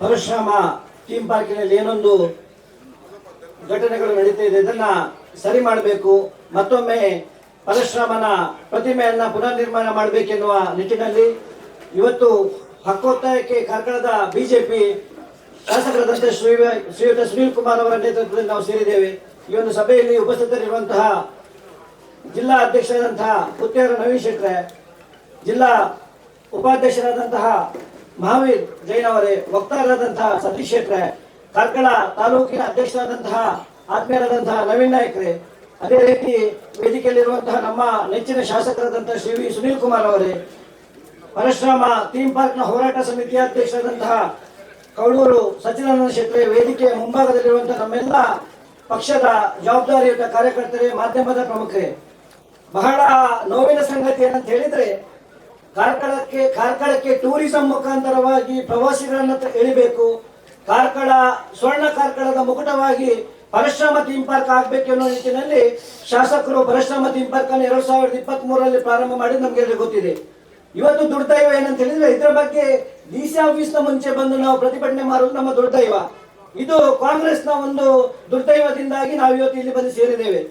Parashurama theme ಪಾರ್ಕಿನಲ್ಲಿ ಏನೊಂದು ಘಟನೆಗಳು ನಡೀತಾ ಇದೆ, ಇದನ್ನ ಸರಿ ಮಾಡಬೇಕು. ಮತ್ತೊಮ್ಮೆ ಪರಶುರಾಮನ ಪ್ರತಿಮೆಯನ್ನ ಪುನರ್ ನಿರ್ಮಾಣ ಮಾಡಬೇಕೆನ್ನುವ ನಿಟ್ಟಿನಲ್ಲಿ ಇವತ್ತು ಹಕ್ಕೊತ್ತಾಯಕ್ಕೆ ಕಾರ್ಕಳದ ಬಿಜೆಪಿ ಶಾಸಕರಾದಂತೆ ಶ್ರೀ, ಶ್ರೀಯುತ ಸುನೀಲ್ ಕುಮಾರ್ ಅವರ ನೇತೃತ್ವದಲ್ಲಿ ನಾವು ಸೇರಿದ್ದೇವೆ. ಈ ಒಂದು ಸಭೆಯಲ್ಲಿ ಉಪಸ್ಥಿತರಿರುವಂತಹ ಜಿಲ್ಲಾ ಅಧ್ಯಕ್ಷರಾದಂತಹ ಪುತ್ತೇರ ನವೀನ್ ಶೆಟ್ರೆ, ಜಿಲ್ಲಾ ಉಪಾಧ್ಯಕ್ಷರಾದಂತಹ ಮಹಾವೀರ್ ಜೈನ್ ಅವರೇ ವಕ್ತಾರರಾದಂತಹ ಸತೀಶ್ ಶೆಟ್ರೆ, ಕಾರ್ಕಳ ತಾಲೂಕಿನ ಅಧ್ಯಕ್ಷರಾದಂತಹ ಆತ್ಮೀಯರಾದಂತಹ ನವೀನ್ ನಾಯಕ್ರೆ, ಅದೇ ರೀತಿ ವೇದಿಕೆಯಲ್ಲಿರುವಂತಹ ನಮ್ಮ ನೆಚ್ಚಿನ ಶಾಸಕರಾದಂತಹ ಶ್ರೀ ವಿ ಸುನೀಲ್ ಕುಮಾರ್ ಅವರೇ, ಪರಶುರಾಮ ಥೀಮ್ ಪಾರ್ಕ್ನ ಹೋರಾಟ ಸಮಿತಿಯ ಅಧ್ಯಕ್ಷರಾದಂತಹ ಕೌಳೂರು ಸಚಿನಾನಂದ ಶೆಟ್ರೆ ವೇದಿಕೆಯ ಮುಂಭಾಗದಲ್ಲಿರುವಂತಹ ನಮ್ಮೆಲ್ಲ ಪಕ್ಷದ ಜವಾಬ್ದಾರಿಯುತ ಕಾರ್ಯಕರ್ತರೇ, ಮಾಧ್ಯಮದ ಪ್ರಮುಖರೇ. ಬಹಳ ನೋವಿನ ಸಂಗತಿ ಏನಂತ ಹೇಳಿದ್ರೆ ಕಾರ್ಕಳಕ್ಕೆ ಕಾರ್ಕಳಕ್ಕೆ ಟೂರಿಸಂ ಮುಖಾಂತರವಾಗಿ ಪ್ರವಾಸಿಗಳನ್ನ ಎಳಿಬೇಕು. ಕಾರ್ಕಳ, ಸ್ವರ್ಣ ಕಾರ್ಕಳದ ಮುಕುಟವಾಗಿ ಪರಿಶ್ರಮ ಥೀಮ್ ಪಾರ್ಕ್ ಆಗ್ಬೇಕು ಅನ್ನೋ ನಿಟ್ಟಿನಲ್ಲಿ ಶಾಸಕರು ಪರಿಶ್ರಮ ಥೀಮ್ ಪಾರ್ಕ್ ಅನ್ನು ಎರಡ್ ಸಾವಿರದ ಇಪ್ಪತ್ತ್ ಮೂರರಲ್ಲಿ ಪ್ರಾರಂಭ ಮಾಡಿ ನಮ್ಗೆ ಗೊತ್ತಿದೆ. ಇವತ್ತು ದುರ್ದೈವ ಏನಂತ ಹೇಳಿದ್ರೆ ಇದರ ಬಗ್ಗೆ ಡಿ ಸಿ ಆಫೀಸ್ನ ಮುಂಚೆ ಬಂದು ನಾವು ಪ್ರತಿಭಟನೆ ಮಾಡುವುದು ನಮ್ಮ ದುರ್ದೈವ. ಇದು ಕಾಂಗ್ರೆಸ್ನ ಒಂದು ದುರ್ದೈವದಿಂದಾಗಿ ನಾವು ಇವತ್ತು ಇಲ್ಲಿ ಬಂದು ಸೇರಿದ್ದೇವೆ.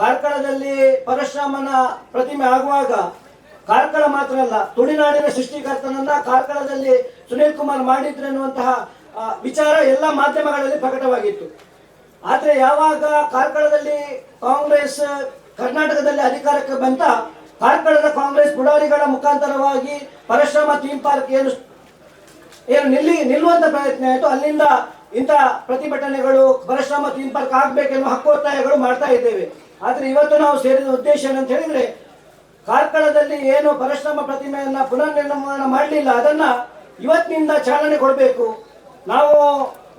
ಕಾರ್ಕಳದಲ್ಲಿ ಪರಶುರಾಮನ ಪ್ರತಿಮೆ ಆಗುವಾಗ ಕಾರ್ಕಳ ಮಾತ್ರ ಅಲ್ಲ, ತುಳುನಾಡಿನ ಸೃಷ್ಟಿಕರ್ತನನ್ನ ಕಾರ್ಕಳದಲ್ಲಿ ಸುನೀಲ್ ಕುಮಾರ್ ಮಾಡಿದ್ರು ಎನ್ನುವಂತಹ ವಿಚಾರ ಎಲ್ಲ ಮಾಧ್ಯಮಗಳಲ್ಲಿ ಪ್ರಕಟವಾಗಿತ್ತು. ಆದ್ರೆ ಯಾವಾಗ ಕಾರ್ಕಳದಲ್ಲಿ ಕಾಂಗ್ರೆಸ್ ಕರ್ನಾಟಕದಲ್ಲಿ ಅಧಿಕಾರಕ್ಕೆ ಬಂತ, ಕಾರ್ಕಳದ ಕಾಂಗ್ರೆಸ್ ಪುಡಾರಿಗಳ ಮುಖಾಂತರವಾಗಿ ಪರಶುರಾಮ ಥೀಮ್ ಪಾರ್ಕ್ ಏನು ಏನು ನಿಲ್ಲಿ, ನಿಲ್ಲುವಂತ ಪ್ರಯತ್ನ ಆಯಿತು. ಅಲ್ಲಿಂದ ಇಂಥ ಪ್ರತಿಭಟನೆಗಳು ಪರಶುರಾಮ ಥೀಮ್ ಪಾರ್ಕ್ ಆಗ್ಬೇಕೆನ್ನುವ ಹಕ್ಕೊತ್ತಾಯಗಳು ಮಾಡ್ತಾ ಇದ್ದೇವೆ. ಆದ್ರೆ ಇವತ್ತು ನಾವು ಸೇರಿದ ಉದ್ದೇಶ ಏನಂತ ಹೇಳಿದ್ರೆ ಕಾರ್ಕಳದಲ್ಲಿ ಏನು ಪರಶುರಾಮ ಪ್ರತಿಮೆಯನ್ನ ಪುನರ್ನಿರ್ಮಾಣ ಮಾಡಲಿಲ್ಲ, ಅದನ್ನ ಇವತ್ತಿನಿಂದ ಚಾಲನೆ ಕೊಡಬೇಕು. ನಾವು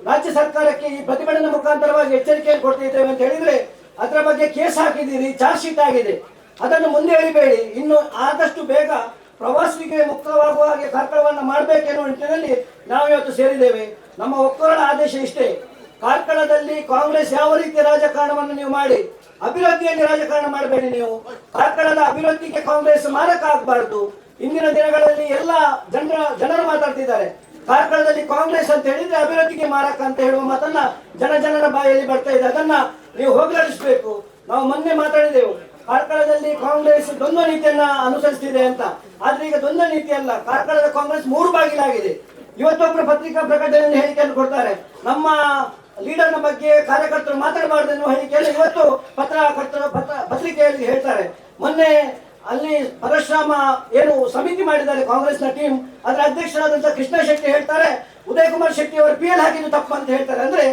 ರಾಜ್ಯ ಸರ್ಕಾರಕ್ಕೆ ಈ ಪ್ರತಿಭಟನೆ ಮುಖಾಂತರವಾಗಿ ಎಚ್ಚರಿಕೆಯನ್ನು ಕೊಡ್ತಿದ್ದೇವೆ ಅಂತ ಹೇಳಿದ್ರೆ, ಅದರ ಬಗ್ಗೆ ಕೇಸ್ ಹಾಕಿದ್ದೀರಿ, ಚಾರ್ಜ್ ಶೀಟ್ ಆಗಿದೆ. ಅದನ್ನು ಮುಂದೆ ಎಳಿಬೇಡಿ ಇನ್ನು ಆದಷ್ಟು ಬೇಗ ಪ್ರವಾಸಿಗೆ ಮುಕ್ತವಾಗುವ ಹಾಗೆ ಕಾರ್ಕಳವನ್ನು ಮಾಡಬೇಕೆನ್ನುವ ನಿಟ್ಟಿನಲ್ಲಿ ನಾವು ಇವತ್ತು ಸೇರಿದ್ದೇವೆ. ನಮ್ಮ ಒಕ್ಕರಣ ಆದೇಶ ಇಷ್ಟೇ. ಕಾರ್ಕಳದಲ್ಲಿ ಕಾಂಗ್ರೆಸ್ ಯಾವ ರೀತಿಯ ರಾಜಕಾರಣವನ್ನು ನೀವು ಮಾಡಿ, ಅಭಿವೃದ್ಧಿಯಲ್ಲಿ ರಾಜಕಾರಣ ಮಾಡಬೇಡಿ ನೀವು? ಕಾರ್ಕಳದ ಅಭಿವೃದ್ಧಿಗೆ ಕಾಂಗ್ರೆಸ್ ಮಾರಕ ಆಗಬಾರದು. ಇಂದಿನ ದಿನಗಳಲ್ಲಿ ಎಲ್ಲ ಜನರ, ಜನರು ಮಾತಾಡ್ತಿದ್ದಾರೆ. ಕಾರ್ಕಳದಲ್ಲಿ ಕಾಂಗ್ರೆಸ್ ಅಂತ ಹೇಳಿದ್ರೆ ಅಭಿವೃದ್ಧಿಗೆ ಮಾರಕ ಅಂತ ಹೇಳುವ ಮಾತನ್ನ ಜನ ಜನರ ಬಾಯಲ್ಲಿ ಬರ್ತಾ ಇದೆ. ಅದನ್ನ ನೀವು ಹೋಗಲಾಡಿಸಬೇಕು. ನಾವು ಮೊನ್ನೆ ಮಾತಾಡಿದೆವು, ಕಾರ್ಕಳದಲ್ಲಿ ಕಾಂಗ್ರೆಸ್ ದ್ವಂದ್ವ ನೀತಿಯನ್ನ ಅನುಸರಿಸ್ತಿದೆ ಅಂತ. ಆದ್ರೆ ಈಗ ದ್ವಂದ್ವ ನೀತಿ ಅಲ್ಲ, ಕಾರ್ಕಳದ ಕಾಂಗ್ರೆಸ್ ಮೂರು ಬಾಗಿಲಾಗಿದೆ. ಇವತ್ತೊಬ್ಬರು ಪತ್ರಿಕಾ ಪ್ರಕಟಣೆಯಲ್ಲಿ ಹೇಳಿಕೆಯನ್ನು ಕೊಡ್ತಾರೆ. ನಮ್ಮ ಲೀಡರ್ನ ಬಗ್ಗೆ ಕಾರ್ಯಕರ್ತರು ಮಾತಾಡಬಾರ್ದು ಎನ್ನುವ ಹೇಳಿಕೆಯಲ್ಲಿ ಇವತ್ತು ಪತ್ರಕರ್ತರು ಪತ್ರ ಪತ್ರಿಕೆಯಲ್ಲಿ ಹೇಳ್ತಾರೆ. ಮೊನ್ನೆ ಅಲ್ಲಿ ಪರಶುರಾಮ ಏನು ಸಮಿತಿ ಮಾಡಿದ್ದಾರೆ ಕಾಂಗ್ರೆಸ್ನ ಟೀಮ್, ಅದರ ಅಧ್ಯಕ್ಷರಾದಂತಹ ಕೃಷ್ಣ ಶೆಟ್ಟಿ ಹೇಳ್ತಾರೆ ಉದಯ್ ಕುಮಾರ್ ಶೆಟ್ಟಿ ಅವರು ಪಿ ಎಲ್ ಹಾಕಿದ್ದು ತಪ್ಪು ಅಂತ ಹೇಳ್ತಾರೆ. ಅಂದ್ರೆ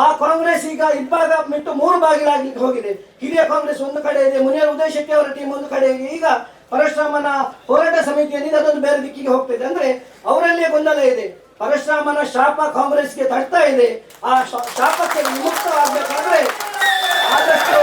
ಆ ಕಾಂಗ್ರೆಸ್ ಈಗ ಇಬ್ಬಾಗ ಬಿಟ್ಟು ಮೂರು ಬಾಗಿಲಾಗ್ಲಿಕ್ಕೆ ಹೋಗಿದೆ. ಹಿರಿಯ ಕಾಂಗ್ರೆಸ್ ಒಂದು ಕಡೆ ಇದೆ, ಮುನಿಯರ್ ಉದಯ್ ಶೆಟ್ಟಿ ಅವರ ಟೀಮ್ ಒಂದು ಕಡೆ ಇದೆ. ಈಗ ಪರಶುರಾಮನ ಹೋರಾಟ ಸಮಿತಿಯಲ್ಲಿ ಅದೊಂದು ಬೇರೆ ದಿಕ್ಕಿಗೆ ಹೋಗ್ತಿದೆ ಅಂದ್ರೆ ಅವರಲ್ಲಿಯೇ ಗೊಂದಲ ಇದೆ. ಪರಶುರಾಮನ ಶಾಪ ಕಾಂಗ್ರೆಸ್ಗೆ ತಡ್ತಾ ಇದೆ. ಆ ಶಾಪಕ್ಕೆ ವಿಮುಕ್ತವಾಗಬೇಕಾದ್ರೆ ಆದಷ್ಟು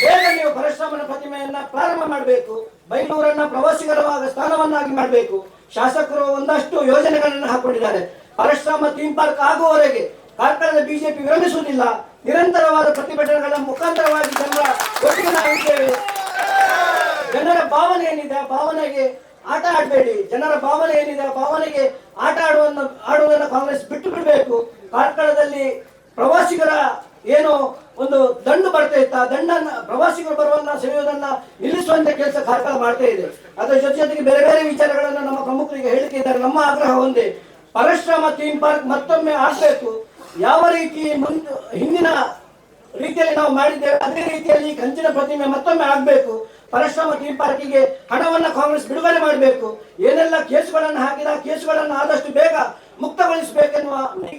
ಬೇಗ ನೀವು ಪರಶುರಾಮನ ಪ್ರತಿಮೆಯನ್ನ ಪ್ರಾರಂಭ ಮಾಡಬೇಕು. ಬೈಲೂರನ್ನ ಪ್ರವಾಸಿಗರವಾದ ಸ್ಥಾನವನ್ನಾಗಿ ಮಾಡಬೇಕು. ಶಾಸಕರು ಒಂದಷ್ಟು ಯೋಜನೆಗಳನ್ನು ಹಾಕೊಂಡಿದ್ದಾರೆ. ಪರಶುರಾಮ ಥೀಮ್ ಪಾರ್ಕ್ ಆಗುವವರೆಗೆ ಕಾರ್ಕಳದ ಬಿಜೆಪಿ ವಿರೋಧಿಸುವುದಿಲ್ಲ. ನಿರಂತರವಾದ ಪ್ರತಿಭಟನೆಗಳ ಮುಖಾಂತರವಾಗಿ ಜನರ ಒಟ್ಟಿಗೆ ನಾವಿದ್ದೇವೆ ಜನರ ಭಾವನೆ ಏನಿದೆ ಆ ಭಾವನೆಗೆ ಆಟ ಆಡಬೇಡಿ. ಜನರ ಭಾವನೆ ಏನಿದೆ ಆ ಭಾವನೆಗೆ ಆಟ ಆಡುವನ್ನು ಆಡುವುದನ್ನು ಕಾಂಗ್ರೆಸ್ ಬಿಟ್ಟು ಬಿಡಬೇಕು. ಕಾರ್ಕಳದಲ್ಲಿ ಪ್ರವಾಸಿಗರ ಏನು ಒಂದು ದಂಡು ಬರ್ತಾ ಇತ್ತು. ಆ ದಂಡನ್ನ, ಪ್ರವಾಸಿಗರು ಬರುವನ್ನ, ಸೆಳೆಯುವುದನ್ನ ನಿಲ್ಲಿಸುವಂತ ಕೆಲಸ ಕಾರ್ಕಳ ಮಾಡ್ತಾ ಇದೆ. ಅದರ ಜೊತೆ ಜೊತೆಗೆ ಬೇರೆ ಬೇರೆ ವಿಚಾರಗಳನ್ನು ನಮ್ಮ ಪ್ರಮುಖರಿಗೆ ಹೇಳಿಕೆ ಇದ್ದಾರೆ. ನಮ್ಮ ಆಗ್ರಹ ಒಂದೇ. ಪರಶ್ರಮ ಥೀಮ್ ಪಾರ್ಕ್ ಮತ್ತೊಮ್ಮೆ ಆಗ್ಬೇಕು. ಯಾವ ರೀತಿ ಮುಂದೆ, ಹಿಂದಿನ ರೀತಿಯಲ್ಲಿ ನಾವು ಮಾಡಿದ್ದೇವೆ, ಅದೇ ರೀತಿಯಲ್ಲಿ ಕಂಚಿನ ಪ್ರತಿಮೆ ಮತ್ತೊಮ್ಮೆ ಆಗಬೇಕು. ಪರಶುರಾಮ ಥೀಮ್ ಪಾರ್ಕಿಗೆ ಹಣವನ್ನು ಕಾಂಗ್ರೆಸ್ ಬಿಡುಗಡೆ ಮಾಡಬೇಕು. ಏನೆಲ್ಲ ಕೇಸುಗಳನ್ನು ಹಾಕಿದ, ಕೇಸುಗಳನ್ನು ಆದಷ್ಟು ಬೇಗ ಮುಕ್ತಗೊಳಿಸಬೇಕೆನ್ನುವ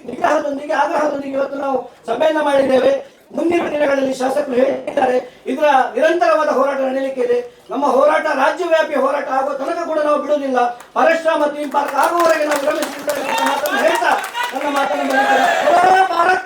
ನಿಗ್ರಹದೊಂದಿಗೆ, ಆಗ್ರಹದೊಂದಿಗೆ ಇವತ್ತು ನಾವು ಸಮ್ಮೇಳನ ಮಾಡಿದ್ದೇವೆ. ಮುಂದಿನ ದಿನಗಳಲ್ಲಿ ಶಾಸಕರು ಹೇಳಿದ್ದಾರೆ, ಇದರ ನಿರಂತರವಾದ ಹೋರಾಟ ನಡೆಯಲಿಕ್ಕೆ ಇದೆ. ನಮ್ಮ ಹೋರಾಟ ರಾಜ್ಯವ್ಯಾಪಿ ಹೋರಾಟ ಆಗುವ ತನಕ ಕೂಡ ನಾವು ಬಿಡುವುದಿಲ್ಲ. ಪರಶುರಾಮ ಥೀಮ್ ಪಾರ್ಕ್ ಆಗುವವರೆಗೆ ನಾವು ಮಾತನ್ನು ಹೇಳ್ತಾ ನನ್ನ ಮಾತನ್ನು ಭಾರತ್